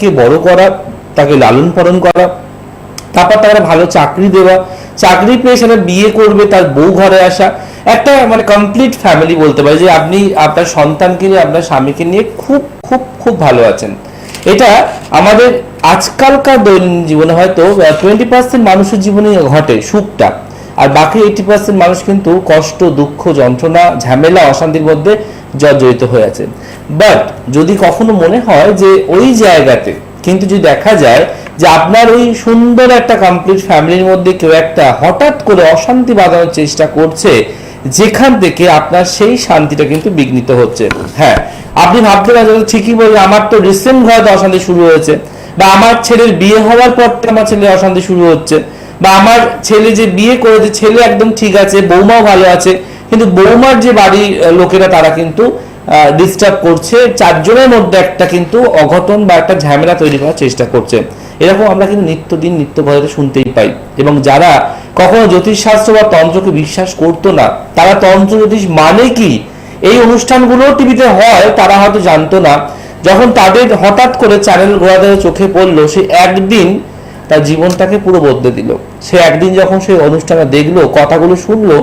কে বড় করা, তাকে লালন পালন করা, তারপর তারা ভালো চাকরি দেওয়া, চাকরি পেয়ে সেটা বিয়ে করবে, তার বউ ঘরে আসা, একটা মানে কমপ্লিট ফ্যামিলি বলতে পারে যে আপনি আপনার সন্তানকে নিয়ে, আপনার স্বামীকে নিয়ে খুব খুব খুব ভালো আছেন। এটা আমাদের আজকালকার দৈনন্দিন জীবনে হয়তো টোয়েন্টি পার্সেন্ট মানুষের জীবনে ঘটে সুখটা, আর বাকি এইটি পার্সেন্ট মানুষ কিন্তু কষ্ট, দুঃখ, যন্ত্রণা, ঝামেলা, অশান্তির মধ্যে জর্জরিত হয়ে আছে বাট যদি কখনো মনে হয় যে ওই জায়গাতে, কিন্তু যদি দেখা যায় যে আপনার ওই সুন্দর একটা কমপ্লিট ফ্যামিলির মধ্যে কেউ একটা হঠাৎ করে অশান্তি বাঁধানোর চেষ্টা করছে, যেখান থেকে আপনার সেই শান্তিটা কিন্তু বিঘ্নিত হচ্ছে। হ্যাঁ আপনি ভাবতে পারেন, ঠিকই বলে আমার তো রিসেন্ট ঘরে অশান্তি শুরু হয়েছে, বা আমার ছেলের বিয়ে হওয়ার পর থেকে আমার ছেলের অশান্তি শুরু হচ্ছে, বা আমার ছেলে যে বিয়ে করেছে, ছেলে একদম ঠিক আছে, বৌমাও ভালো আছে কিন্তু বৌমার যে বাড়ির লোকেরা তারা কিন্তু ডিস্টার্ব করছে। চারজনের মধ্যে একটা কিন্তু অঘটন বা একটা ঝামেলা তৈরি করার চেষ্টা করছে। এরকম আমরা কিন্তু নিত্যদিন নিত্য বজাতে শুনতেই পাই। এবং যারা কখনো জ্যোতিষশাস্ত্র বা তন্ত্রকে বিশ্বাস করতো না, তারা তন্ত্র জ্যোতিষ মানে কি? এই অনুষ্ঠানগুলো টিভিতে হয়, তারা হয়তো জানতো না। যখন তাদের হঠাৎ করে চ্যানেল ঘোরাতে চোখে পড়ল, সে একদিন তার জীবনটাকে পুরো বদলে দিল। সে একদিন যখন সেই অনুষ্ঠানে দেখল, কথাগুলো শুনলো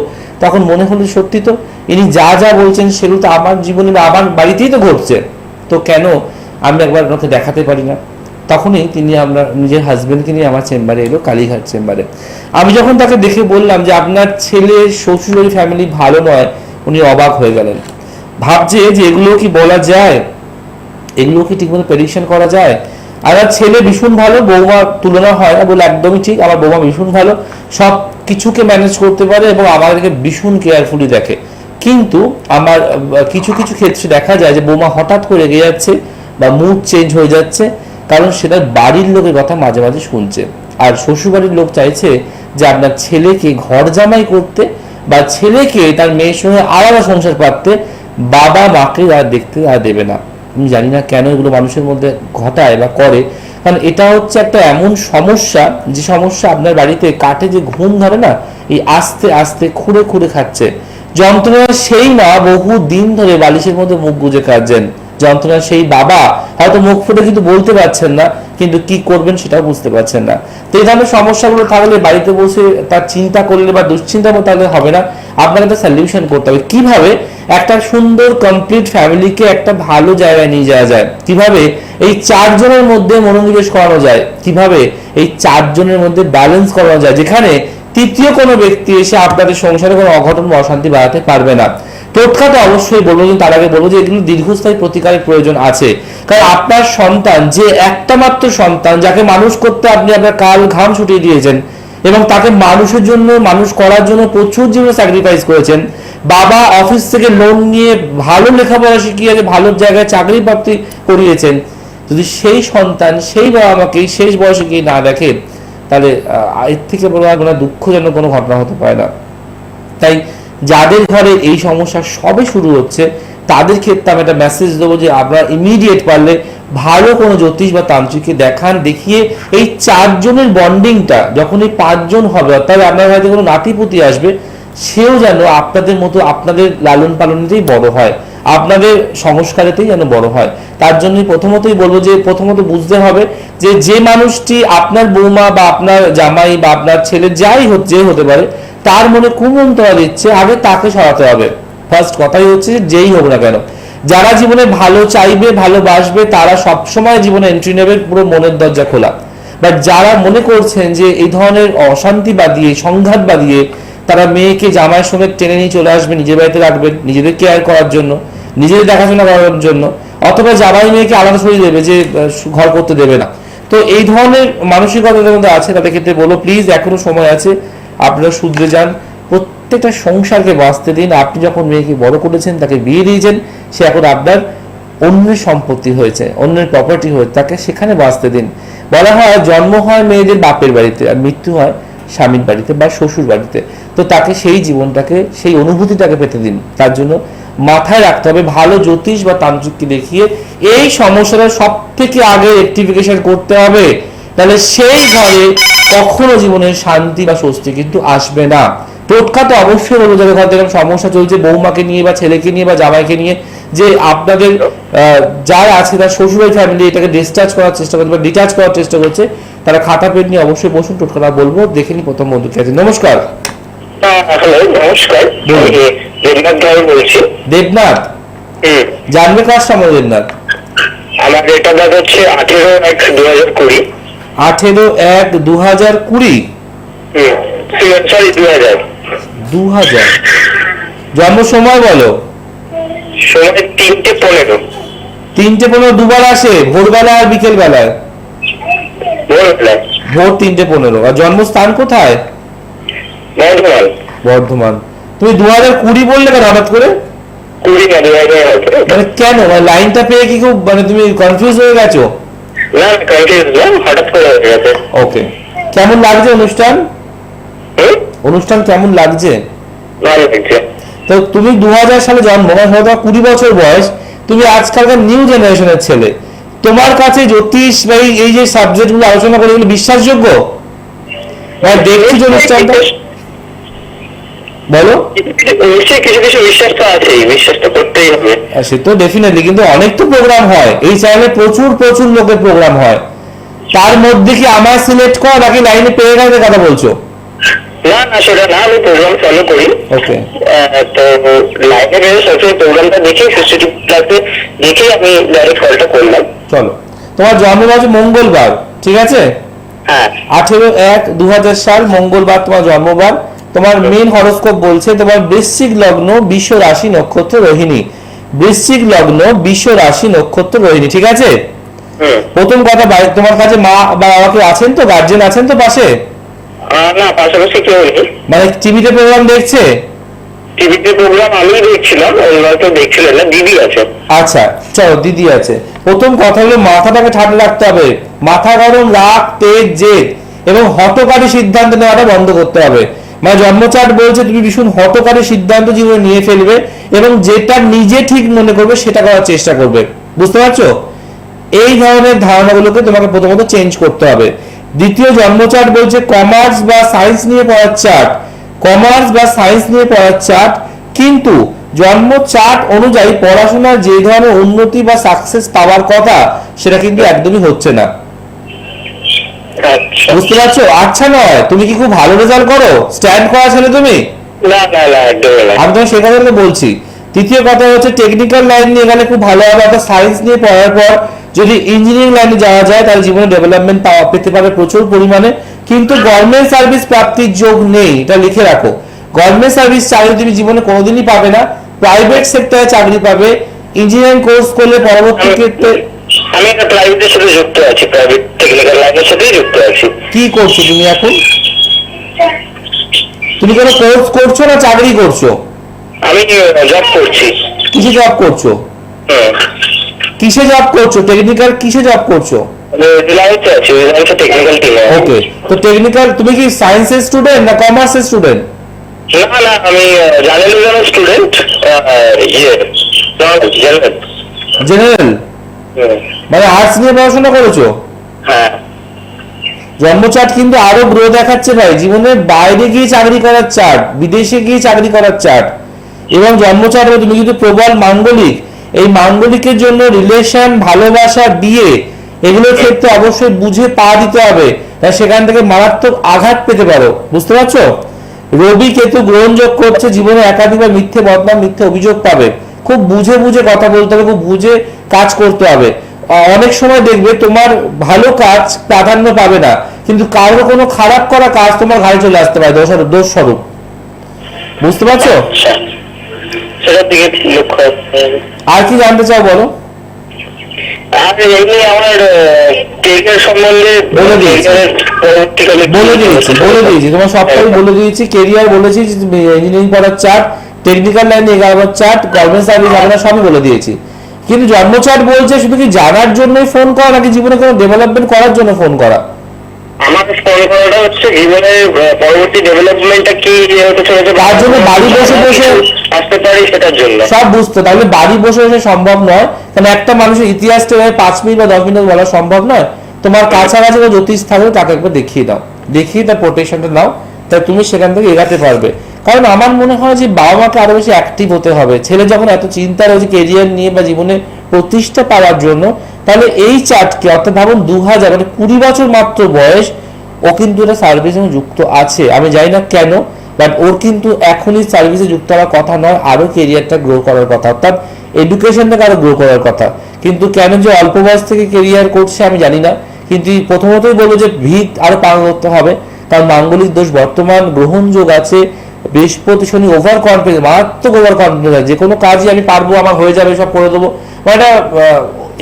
তখন মনে হলো সত্যি তো, ইনি যা যা বলছেন সেগুলো তো আমার জীবনে বা আমার বাড়িতেই তো ঘটছে। তো কেন আমি একবার ওনাকে দেখাতে পারি না? তখনই তিনি আমরা নিজের হাজব্যান্ডকে নিয়ে আমার চেম্বারে এলো, কালীঘাট চেম্বারে আমি যখন তাকে দেখে বললাম যে আপনার ছেলে শ্বশুরের ফ্যামিলি ভালো নয়, উনি অবাক হয়ে গেলেন। ভাবছে যে এগুলো কি বলা যায়? এগুলো কি ঠিকমতো প্রেডিকশন করা যায়? আর ছেলে ভীষণ ভালো বৌমা তুলনা হয় না বলে একদমই ঠিক, আমার বৌমা ভীষণ ভালো, সব কিছুকে ম্যানেজ করতে পারে এবং আমাদেরকে ভীষণ কেয়ারফুলি দেখে। কিন্তু আমার কিছু কিছু ক্ষেত্রে দেখা যায় যে বৌমা হঠাৎ করে রেগে যাচ্ছে বা মুড চেঞ্জ হয়ে যাচ্ছে, কারণ সেটা বাড়ির লোকের কথা মাঝে মাঝে শুনছে। আর শ্বশুরবাড়ির লোক চাইছে যে আপনার ছেলেকে ঘর জামাই করতে বা ছেলেকে তার মেয়ের সঙ্গে আলাদা সংসার পাততে বাবা মাকে আর দেখতে আর দেবে না। আমি জানি না কেন এগুলো মানুষের মধ্যে ঘটায় বা করে কারণ এটা হচ্ছে একটা এমন সমস্যা, যে সমস্যা আপনার বাড়িতে কাঠে যে ঘুম ধরে না, এই আস্তে আস্তে খুঁড়ে খুঁড়ে খাচ্ছে। যন্ত্রণা সেই মা বহু দিন ধরে বালিশের মধ্যে মুখ গুজে কাঁদছেন। যন্ত্রণা সেই বাবা হয়তো মুখ ফুটে কিন্তু বলতে পারছেন না, কিন্তু কি করবেন সেটাও বুঝতে পারছেন না। তো এই ধরনের সমস্যাগুলো থাকলে বাড়িতে বসে তার চিন্তা করলে বা দুশ্চিন্তা তাহলে হবে না। আপনাকে একটা সলিউশন করতে হবে। কীভাবে একটা সুন্দর কমপ্লিট ফ্যামিলিকে একটা ভালো জায়গায় নিয়ে যাওয়া যায়? কীভাবে এই চারজনের মধ্যে মনোনিবেশ করানো যায়? কীভাবে এই চারজনের মধ্যে ব্যালেন্স করানো যায়? যেখানে তৃতীয় কোনো ব্যক্তি এসে আপনাদের সংসারে কোনো অঘটন বা অশান্তি বাড়াতে পারবে না। টোটকা তো অবশ্যই বলব কিন্তু তার আগে বলব যে এগুলো দীর্ঘস্থায়ী প্রতিকারের প্রয়োজন আছে। কারণ আপনার সন্তান, যে একটা মাত্র সন্তান, যাকে মানুষ করতে আপনি আপনার কাল ঘাম ছুটিয়ে দিয়েছেন এবং তাকে মানুষের জন্য, মানুষ করার জন্য প্রচুর জীবনে স্যাক্রিফাইস করেছেন, বাবা অফিস থেকে লোন নিয়ে ভালো লেখাপড়া শিখিয়ে ভালো জায়গায় চাকরি প্রাপ্তি করিয়েছেন, যদি সেই সন্তান সেই বাবা মাকে শেষ বয়সে গিয়ে না দেখে, তাহলে এর থেকে বড় আর কোনো দুঃখজনক কোনো ঘটনা হতে পারে না। তাই যাদের ঘরে এই সমস্যা সবে শুরু হচ্ছে তাদের ক্ষেত্রে আমি একটা মেসেজ দেবো যে আপনারা ইমিডিয়েট পারলে ভালো কোনো জ্যোতিষ বা তান্ত্রিককে দেখান, দেখিয়ে এই চারজনের বন্ডিংটা যখন এই পাঁচজন হবে, অর্থাৎ আপনার বাড়িতে কোনো নাতিপুতি আসবে, সেও যেন আপনাদের মতো আপনাদের লালন পালনেতেই বড় হয়, আপনাদের সংস্কারেতেই যেন বড় হয়। তার জন্য প্রথমতই বলব যে প্রথমত বুঝতে হবে যে যে মানুষটি আপনার বৌমা বা আপনার জামাই বা আপনার ছেলে যাই হোক, যে হতে পারে তার মনে কুমন্তরা দিচ্ছে আগে তাকে সরাতে হবে। ফার্স্ট কথাই হচ্ছে যেই হোক না কেন। যারা জীবনে ভালো চাইবে, ভালোবাসবে, তারা সবসময় জীবনে এন্ট্রি নেবে পুরো মনের দরজা খোলা। বাট যারা মনে করছেন যে, এই ধরনের অশান্তি বাদিয়ে সংঘাত বাদিয়ে তারা মেয়েকে জামাইয়ের সঙ্গে টেনে নিয়ে চলে আসবে, নিজের বাড়িতে রাখবেন, নিজেদের কেয়ার করার জন্য, নিজেদের দেখাশোনা করার জন্য, অথবা জামাই মেয়েকে আলাদা সরিয়ে দেবে যে ঘর করতে দেবে না। তো এই ধরনের মানসিকতার মধ্যে আছে, তাদের ক্ষেত্রে বলো প্লিজ এখনও সময় আছে আপনারা শুধরে যান। প্রত্যেকটা সংসারকে বাঁচতে দিন। আপনি যখন মেয়েকে বড় করেছেন, তাকে বিয়ে দিয়েছেন, সে এখন আপনার অন্যের সম্পত্তি হয়েছে, অন্যের প্রপার্টি হয়েছে, তাকে সেখানে বাঁচতে দিন। বলা হয়, জন্ম হয় মেয়েদের বাপের বাড়িতে আর মৃত্যু হয় স্বামীর বাড়িতে বা শ্বশুর বাড়িতে। তো তাকে সেই জীবনটাকে, সেই অনুভূতিটাকে পেতে দিন। তার জন্য মাথায় রাখতে হবে, ভালো জ্যোতিষ বা তান্ত্রিককে দেখিয়ে এই সমস্যাটা সব থেকে আগে রেক্টিফিকেশন করতে হবে। তাহলে সেই ঘরে কখনো জীবনের শান্তি বা স্বস্তি কিন্তু আসবে না। টোটকা তো অবশ্যই বলব যাদের ঘর থেকে সমস্যা চলছে বৌমাকে নিয়ে বা ছেলেকে নিয়ে বা জামাইকে নিয়ে যে আপনাদের যারা আছে তার শ্বশুরের ফ্যামিলি এটাকে ডিসচার্জ করার চেষ্টা করছে বা ডিটাচ করার চেষ্টা করছে তারা খাতা পেন নিয়ে অবশ্যই বসুন টোটকাটা বলব দেখে নি প্রথম বন্ধুকে আছে নমস্কার। নমস্কার। দেবনাথ বলছি। দেবনাথ? জানবে কার সময় দেবনাথ? আমার ডেট অফ বার্থ হচ্ছে আঠেরো এক দু হাজার কুড়ি। আঠেরো এক দু হাজার কুড়ি দু হাজার জন্ম সময় বলো। তিনটে পনেরো। তিনটে পনেরো দুবার আসে ভোরবেলা আর বিকেল বেলায় ভোর তিনটে পনেরো। আর জন্মস্থান কোথায়? বর্ধমান। তুমি দু হাজার কুড়ি বললে কেন হঠাৎ করে? মানে কেন? মানে লাইনটা পেয়ে কি খুব মানে তুমি কনফিউজ হয়ে গেছো? না কনফিউজ না হঠাৎ করে হয়ে গেছে। ওকে। কেমন লাগছে অনুষ্ঠান? অনুষ্ঠান কেমন লাগছে? ভালো লাগছে। তো তুমি দু হাজার সালে জন্ম মানে হয়তো কুড়ি বছর বয়স তুমি আজকালকার নিউ জেনারেশনের ছেলে। তোমার কাছে জ্যোতিষ বা এই- যে সাবজেক্টগুলো আলোচনা করে এগুলো বিশ্বাসযোগ্য? মানে দেখছি অনুষ্ঠানটা বলো। কিছু কিছু বিশ্বাস তো আছেই বিশ্বাস তো করতেই হবে। আর সে তো ডেফিনেটলি কিন্তু অনেক তো প্রোগ্রাম হয়। এই চ্যানেলে প্রচুর প্রচুর লোকের প্রোগ্রাম হয়। তার মধ্যে কি আমার সিলেক্ট করা নাকি লাইনে পেয়ে গেলে কথা বলছো? না না সেটা না আমি প্রোগ্রাম ফলো করি। ওকে তো লাইভে বেরো সবসময় প্রোগ্রামটা দেখি সিসিটিভি ক্লাসে দেখে আমি ডাইরেক্ট কলটা করলাম। চলো। তোমার জন্ম মঙ্গলবার ঠিক আছে? হ্যাঁ। আঠেরো এক দু সাল মঙ্গলবার তোমার জন্মবার। তোমার মেন হরস্কোপ বলছে তোমার বৃশ্চিক লগ্ন বিশ্ব রাশি নক্ষত্র রোহিণী। বৃশ্চিক লগ্ন বিশ্ব রাশি নক্ষত্র রোহিণী ঠিক আছে? প্রথম কথা তোমার কাছে মা বা বাবা কেউ আছেন তো? গার্জেন আছেন তো পাশে? না পাশাপাশি কেউ নেই। মানে টিভিতে প্রোগ্রাম দেখছে? টিভিতে প্রোগ্রাম আমি দেখছিলাম দেখছিলেন না দিদি আছে আচ্ছা চলো দিদি আছে। প্রথম কথা হলো মাথাটাকে ঠান্ডা রাখতে হবে। মাথা গরম রাগ তেজ জেদ এবং হটকারী সিদ্ধান্ত নেওয়াটা বন্ধ করতে হবে। মানে জন্মচাট বলছে তুমি ভীষণ হটকারী সিদ্ধান্ত জীবনে নিয়ে ফেলবে এবং যেটা নিজে ঠিক মনে করবে সেটা করার চেষ্টা করবে। বুঝতে পারছ? এই ধরনের ধারণাগুলোকে তোমাকে প্রথমত চেঞ্জ করতে হবে। দ্বিতীয় জন্মচার্ট বলছে কমার্স বা সায়েন্স নিয়ে পড়ার চার্ট কমার্স বা সায়েন্স নিয়ে পড়ার চার্ট কিন্তু জন্ম চার্ট অনুযায়ী পড়াশোনার যে ধরনের উন্নতি বা সাকসেস পাওয়ার কথা, সেটা কিন্তু একদমই হচ্ছে না। বুঝতে পারছ? আচ্ছা নয়। তুমি কি খুব ভালো রেজাল্ট করো? স্ট্যান্ড করা ছেলে তুমি? আমি তোমাকে সে কথা বলছি। তৃতীয় কথা হচ্ছে টেকনিক্যাল লাইন নিয়ে গেলে খুব ভালো হবে। অর্থাৎ সায়েন্স নিয়ে পড়ার পর যদি ইঞ্জিনিয়ারিং লাইনে যাওয়া যায় তাহলে জীবনে ডেভেলপমেন্ট পাওয়া পেতে পারে প্রচুর পরিমাণে। কিন্তু গভর্নমেন্ট সার্ভিস প্রাপ্তির যোগ নেই। এটা লিখে রাখো। গভর্নমেন্ট সার্ভিস চাকরি তুমি জীবনে কোনোদিনই পাবে না। প্রাইভেট সেক্টরে চাকরি পাবে। ইঞ্জিনিয়ারিং কোর্স করলে পরবর্তী ক্ষেত্রে আমি একটা প্রাইভেটের সাথে যুক্ত আছি প্রাইভেট টেকনিক্যাল লাইনের সাথেই যুক্ত আছি। কি করছ তুমি এখন? তুমি কোনো কোর্স করছ না চাকরি করছ? আমি জব করছি। কিসে জব করছ? কিসে জব করছ? টেকনিক্যাল কিসে জব করছ? ওকে তো টেকনিক্যাল তুমি কি সায়েন্সের স্টুডেন্ট না কমার্সের স্টুডেন্ট না না আমি জার্নালিজমের স্টুডেন্ট ইয়ে জেনারেল মানে আর্টস নিয়ে পড়াশোনা করেছ? হ্যাঁ। জন্মচার্ট কিন্তু আরও গ্রো দেখাচ্ছে ভাই। জীবনের বাইরে গিয়ে চাকরি করার চার্ট বিদেশে গিয়ে চাকরি করার চার্ট এবং জন্মচার্ট তুমি কিন্তু প্রবল মাঙ্গলিক এই মাঙ্গলিকের জন্য রিলেশন ভালোবাসা বিয়ে এগুলোর ক্ষেত্রে অবশ্যই বুঝে পা দিতে হবে। তা সেখান থেকে মারাত্মক আঘাত পেতে পারো। বুঝতে পারছ? রবি কেতু গ্রহণযোগ করছে জীবনে একাধিকবার মিথ্যে বদনাম মিথ্যে অভিযোগ পাবে। খুব বুঝে বুঝে কথা বলতে হবে খুব বুঝে কাজ করতে হবে। অনেক সময় দেখবে তোমার ভালো কাজ প্রাধান্য পাবে না কিন্তু কারোর কোনো খারাপ করা কাজ তোমার ঘাড়ে চলে আসতে পারে দোষ দোষ স্বরূপ। বুঝতে পারছ। আর কি জানতে চাও বলো? আর এমনি আমার কেরিয়ার সম্বন্ধে বলে দিয়েছি। career-এর পরবর্তীকালে কি বলে দিয়েছি বলে দিয়েছি। তোমার সবটাই বলে দিয়েছি। কেরিয়ার বলেছি ইঞ্জিনিয়ারিং পড়ার চার্ট টেকনিক্যাল লাইনে এগারোবার চার্ট গভর্নমেন্ট সার্ভিস আমরা সবই বলে দিয়েছি। কিন্তু জন্ম চার্ট বলছে শুধু কি জানার জন্যই ফোন করা নাকি জীবনে কোনো ডেভেলপমেন্ট করার জন্য ফোন করা? আমার ফোন করাটা হচ্ছে জীবনের পরবর্তী ডেভেলপমেন্টটা কি হতে চলেছে তার জন্য বাড়ি বসে বসে- আসতে পারি সেটার জন্য। সব বুঝতে, তাহলে বাড়ি বসে বসে সম্ভব নয়। কারণ একটা মানুষের পাঁচ মিনিট বা দশ মিনিট বলা সম্ভব নয়। তোমার কাছাকাছি জ্যোতিষ তাকে একবার দেখিয়ে দাও। দেখিয়ে তার প্রোটেকশনটা নাও। তাই তুমি সেখান থেকে এগাতে পারবে। কারণ আমার মনে হয় যে বাবা মাকে আরও বেশি অ্যাক্টিভ হতে হবে। ছেলে যখন এত চিন্তা রয়েছে কেরিয়ার নিয়ে বা জীবনে প্রতিষ্ঠা পাওয়ার জন্য, তাহলে এই চার্টকে অর্থাৎ ভাবুন দু হাজার মানে কুড়ি বছর মাত্র বয়স, ও কিন্তু এটা সার্ভিসে যুক্ত আছে। আমি জানি না কেন বাট ওর কিন্তু এখনই সার্ভিসে যুক্ত হওয়ার কথা নয় আরও কেরিয়ারটা গ্রো করার কথা। অর্থাৎ এডুকেশনটাকে আরও গ্রো করার কথা। কিন্তু কেন যে অল্প বয়স থেকে কেরিয়ার করছে আমি জানি না। কিন্তু প্রথমতই বলব যে ভিত আরও পালন করতে হবে। তার মাঙ্গলিক দোষ বর্তমান গ্রহণযোগ আছে বৃহস্পতি শনি ওভার কনফিডেন্স মারাত্মক ওভার কনফিডেন্স যে কোনো কাজই আমি পারব আমার হয়ে যাবে সব করে দেবো। মানে এটা,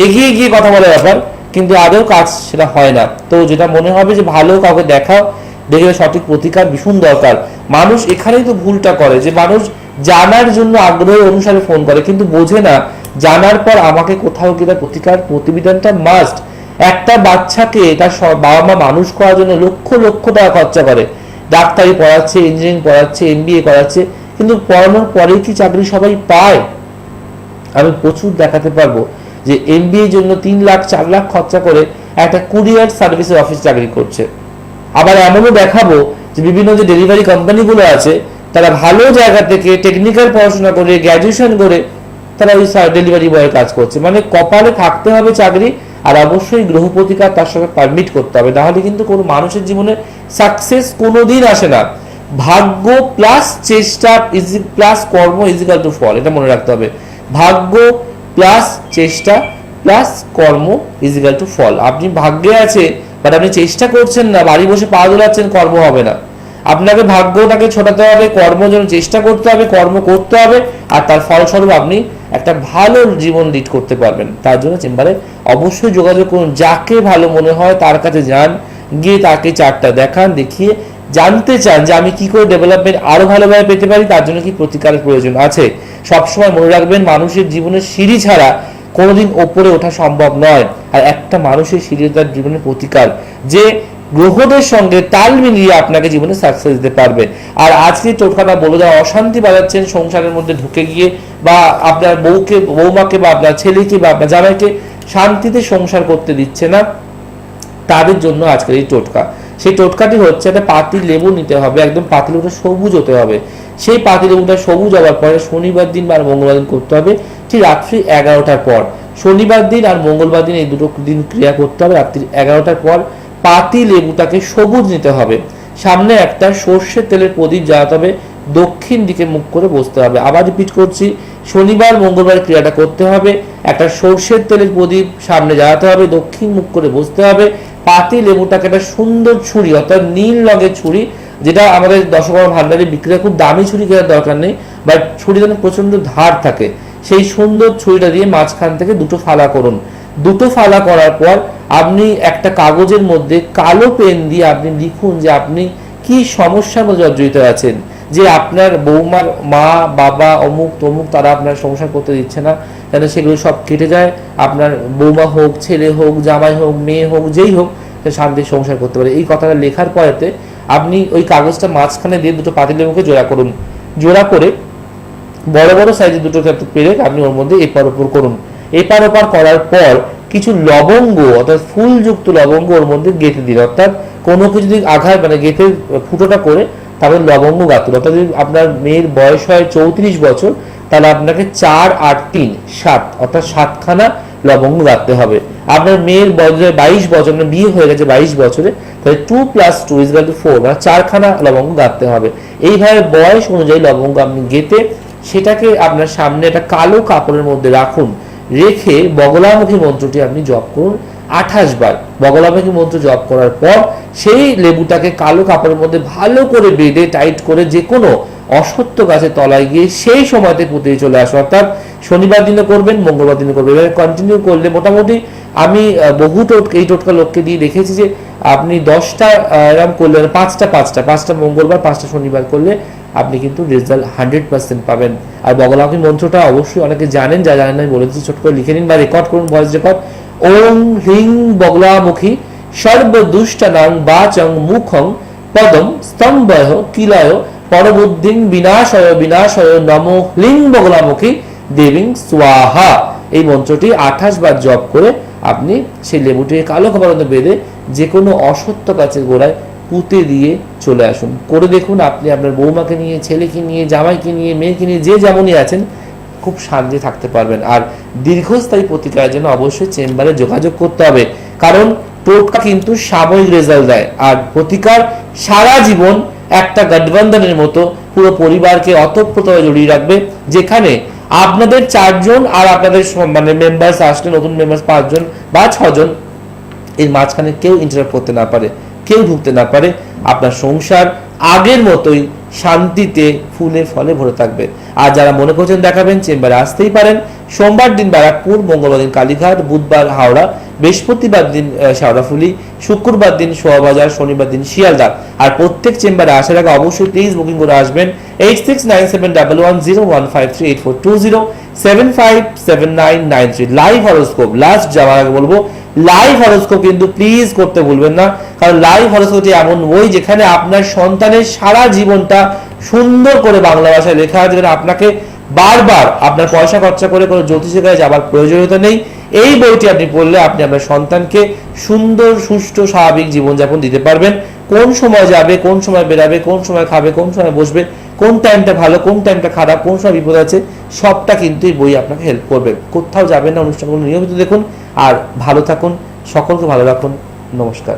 এগিয়ে গিয়ে কথা বলার ব্যাপার। কিন্তু আদৌ কাজ সেটা হয় না। তো যেটা মনে হবে যে ভালো কাউকে দেখাও দেখবে সঠিক প্রতিকার ভীষণ দরকার। মানুষ এখানেই তো ভুলটা করে, যে মানুষ জানার জন্য আগ্রহ অনুসারে ফোন করে, কিন্তু বোঝে না, জানার পর আমাকে কোথাও কি তার প্রতিকার প্রতিবেদনটা মাস্ট একটা বাচ্চাকে তার বাবা মা মানুষ করার জন্য লক্ষ লক্ষ টাকা খরচা করে। ডাক্তারি পড়াচ্ছে ইঞ্জিনিয়ারিং পড়াচ্ছে এমবিএ করাচ্ছে, কিন্তু পড়ানোর পরে কি চাকরি সবাই পায়? আমি প্রচুর দেখাতে পারব যে এমবিএ জন্য তিন লাখ, চার লাখ খরচা করে একটা কুরিয়ার সার্ভিসের অফিস চাকরি করছে। আবার এমনও দেখাবো যে বিভিন্ন যে ডেলিভারি কোম্পানিগুলো আছে, তারা ভালো জায়গা থেকে টেকনিক্যাল পড়াশোনা করে গ্র্যাজুয়েশন করে, তারা ওই ডেলিভারি বয়ের কাজ করছে। মানে কপালে থাকতে হবে চাকরি, আর অবশ্যই গ্রহ প্রতিকার তার সঙ্গে পারমিট করতে হবে। নাহলে কিন্তু কোনো মানুষের জীবনে সাকসেস কোনোদিন আসে না। ভাগ্য প্লাস চেষ্টা ইজ প্লাস কর্ম ইজিক্যাল টু ফল এটা মনে রাখতে হবে। ভাগ্য প্লাস চেষ্টা প্লাস কর্ম ইজিক্যাল টু ফল আপনি ভাগ্যে আছে বাট আপনি চেষ্টা করছেন না, বাড়ি বসে পা দোলাচ্ছেন, কর্ম হবে না। আপনাকে ভাগ্যটাকে ছোটাতে হবে, কর্ম জন্য চেষ্টা করতে হবে, কর্ম করতে হবে, আর তার ফলস্বরূপ আপনি একটা ভালো জীবন লিড করতে পারবেন। তার জন্য চেম্বারে অবশ্যই যোগাযোগ করুন, যাকে ভালো মনে হয় তার কাছে যান, গিয়ে তাকে চারটা দেখান, দেখিয়ে জানতে চান যে আমি কি করে ডেভেলপমেন্ট আরও ভালোভাবে পেতে পারি, তার জন্য কি প্রতিকারের প্রয়োজন আছে। সবসময় মনে রাখবেন, মানুষের জীবনের সিঁড়ি ছাড়া কোনোদিন ওপরে ওঠা সম্ভব নয়। আর একটা মানুষের সিঁড়ি তার জীবনের প্রতিকার, যে গ্রহদের সঙ্গে তাল মিলিয়ে আপনাকে জীবনে সাকসেস দিতে পারবে। আর আজকে টোটকাটা বলে দেওয়া অশান্তি বাজাচ্ছেন সংসারের মধ্যে ঢুকে গিয়ে বা আপনার বউকে বৌমাকে বা আপনার ছেলেকে বা আপনার জামাইকে শান্তিতে সংসার করতে দিচ্ছে না, তাদের জন্য আজকের এই টোটকা। সেই টোটকাটি হচ্ছে একটা পাতি লেবু নিতে হবে, একদম পাতি লেবুটা সবুজ হতে হবে। সেই পাতি লেবুটা সবুজ হওয়ার পরে শনিবার দিন বা মঙ্গলবার দিন করতে হবে, ঠিক রাত্রি এগারোটার পর। শনিবার দিন আর মঙ্গলবার দিন এই দুটো দিন ক্রিয়া করতে হবে রাত্রি এগারোটার পর পাতি লেবুটাকে সবুজ নিতে হবে। সামনে একটা সর্ষের তেলের প্রদীপ জ্বালাতে হবে, দক্ষিণ দিকে মুখ করে বসতে হবে। আবার রিপিট করছি, শনিবার, মঙ্গলবার ক্রিয়াটা করতে হবে, একটা সর্ষের তেলের প্রদীপ সামনে জ্বালাতে হবে, দক্ষিণ মুখ করে বসতে হবে পাতি লেবুটাকে একটা সুন্দর ছুরি, অর্থাৎ নীল রঙের ছুরি, যেটা আমাদের দশকর্মা ভান্ডারে বিক্রি খুব দামি ছুরি কেনার দরকার নেই বাট ছুরি যেন প্রচণ্ড ধার থাকে। সেই সুন্দর ছুরিটা দিয়ে মাঝখান থেকে দুটো ফালা করুন। দুটো ফালা করার পর আপনি একটা কাগজের মধ্যে কালো পেন দিয়ে আপনি লিখুন যে আপনি কি সমস্যার মধ্যে জর্জরিত আছেন। যে আপনার বৌমার মা, বাবা, অমুক, তমুক তারা আপনার সংসার করতে দিচ্ছে না যেন সেগুলো সব কেটে যায়? আপনার বৌমা হোক, ছেলে হোক, জামাই হোক, মেয়ে হোক, যেই হোক, সে শান্তির সংসার করতে পারে। এই কথাটা লেখার পরেতে আপনি ওই কাগজটা মাঝখানে দিয়ে দুটো পাতিলেবুকে জোড়া করুন। জোড়া করে বড় বড় সাইজের দুটো পেরে আপনি ওর মধ্যে এপার ওপর করুন। এপার ওপার করার পর কিছু লবঙ্গ, অর্থাৎ ফুলযুক্ত লবঙ্গ ওর মধ্যে গেঁথে দিন। অর্থাৎ কোনো কিছু যদি আঘাত মানে গেঁথে ফুটোটা করে তারপরে লবঙ্গ গাঁথুন অর্থাৎ যদি আপনার মেয়ের বয়স হয় চৌত্রিশ বছর, তাহলে আপনাকে চার আট তিন সাত, অর্থাৎ সাতখানা লবঙ্গ গাঁথতে হবে। আপনার মেয়ের বয়স বাইশ বছর মানে বিয়ে হয়ে গেছে বাইশ বছরে, তাহলে two plus two is two four মানে চারখানা লবঙ্গ গাঁথতে হবে। এইভাবে বয়স অনুযায়ী লবঙ্গ আপনি গেঁথে সেটাকে আপনার সামনে একটা কালো কাপড়ের মধ্যে রাখুন। রেখে বগলামুখী মন্ত্রটি আপনি জপ করুন। আঠাশ বার। বগলামুখী মন্ত্র জপ করার পর সেই লেবুটাকে কালো কাপড়ের মধ্যে ভালো করে বেঁধে টাইট করে যে কোনো অসত্য গাছের তলায় গিয়ে সেই সময়তে পুঁতে চলে আসো। অর্থাৎ শনিবার দিনে করবেন, মঙ্গলবার দিনে করবেন। এভাবে কন্টিনিউ করলে মোটামুটি আমি বহু টোটকা এই টোটকা লোককে দিয়ে দেখেছি যে আপনি দশটা এরকম করলেন পাঁচটা পাঁচটা পাঁচটা মঙ্গলবার, পাঁচটা শনিবার করলে আপনি কিন্তু রেজাল্ট হান্ড্রেড পার্সেন্ট পাবেন। আর বগলামুখী মন্ত্রটা অবশ্যই অনেকে জানেন যা জানেন আমি বলেছি ছোট করে লিখে নিন বা রেকর্ড করুন ভয়েস রেকর্ড ওম হ্রিং বগলামুখী সর্বদুষ্টনাং বাচং মুখং পদম স্তম্ভয় কিলয় পরবুদ্ধিং বিনাশয় বিনাশয় নম হ্লিং বগলামুখী দেবীং স্বাহা। এই মন্ত্রটি আঠাশ বার জপ করে আপনি সেই লেবুটিকে কালো খাবার বেঁধে যে কোনো অসত্য গাছের গোড়ায় পুঁতে দিয়ে চলে আসুন। করে দেখুন আপনি আপনার বৌমাকে নিয়ে, ছেলেকে নিয়ে, জামাইকে নিয়ে, মেয়েকে নিয়ে যে যেমনই আছেন খুব শান্তি থাকতে পারবেন। আর দীর্ঘস্থায়ী প্রতিকারের জন্য অবশ্যই চেম্বারে যোগাযোগ করতে হবে। কারণ টোটকা কিন্তু সাময়িক রেজাল্ট দেয়। আর প্রতিকার সারা জীবন একটা গঠবন্ধনের মতো পুরো পরিবারকে অতপ্রতভাবে জড়িয়ে রাখবে। যেখানে আপনাদের চারজন আর আপনাদের মানে মেম্বার্স আসলে নতুন মেম্বার্স পাঁচজন বা ছজন, এর মাঝখানে কেউ ইন্টারাপ্ট করতে না পারে, কেউ ঢুকতে না পারে। আপনার সংসার আগের মতোই শান্তিতে ফুলে ফলে ভরে থাকবে। আর যারা মনে করছেন দেখাবেন, চেম্বারে আসতেই পারেন। সোমবার দিন ব্যারাকপুর, মঙ্গলবার দিন কালীঘাট, বুধবার হাওড়া, বৃহস্পতিবার দিন শেওড়াফুলি শুক্রবার দিন সোয়াবাজার শনিবার দিন শিয়ালদা। আর প্রত্যেক চেম্বারে আসার আগে অবশ্যই প্লিজ বুকিং করে আসবেন। Eight six nine seven double one zero one five three eight four two zero seven five seven nine nine three live horoscope last যাওয়ার আগে বলব লাইভ হরোস্কোপ কিন্তু প্লিজ করতে ভুলবেন না। কারণ লাইভ হরোস্কোপটি এমন বই যেখানে আপনার সন্তানের সারা জীবনটা সুন্দর করে বাংলা ভাষায় লেখা আছে আপনাকে বারবার আপনার পয়সা খরচা করে কোনো জ্যোতিষের কাছে যাবার প্রয়োজনীয়তা নেই। এই বইটি আপনি পড়লে আপনি আপনার সন্তানকে সুন্দর, সুষ্ঠু, স্বাভাবিক জীবনযাপন দিতে পারবেন। কোন সময় যাবে, কোন সময় বেরাবে কোন সময় খাবে, কোন সময় বসবে, কোন টাইমটা ভালো, কোন টাইমটা খারাপ, কোন সময় বিপদ আছে, সবটা কিন্তু এই বই আপনাকে হেল্প করবে। কোথাও যাবেন না, অনুষ্ঠানগুলো নিয়মিত দেখুন। আর ভালো থাকুন সকলকে ভালো রাখুন নমস্কার।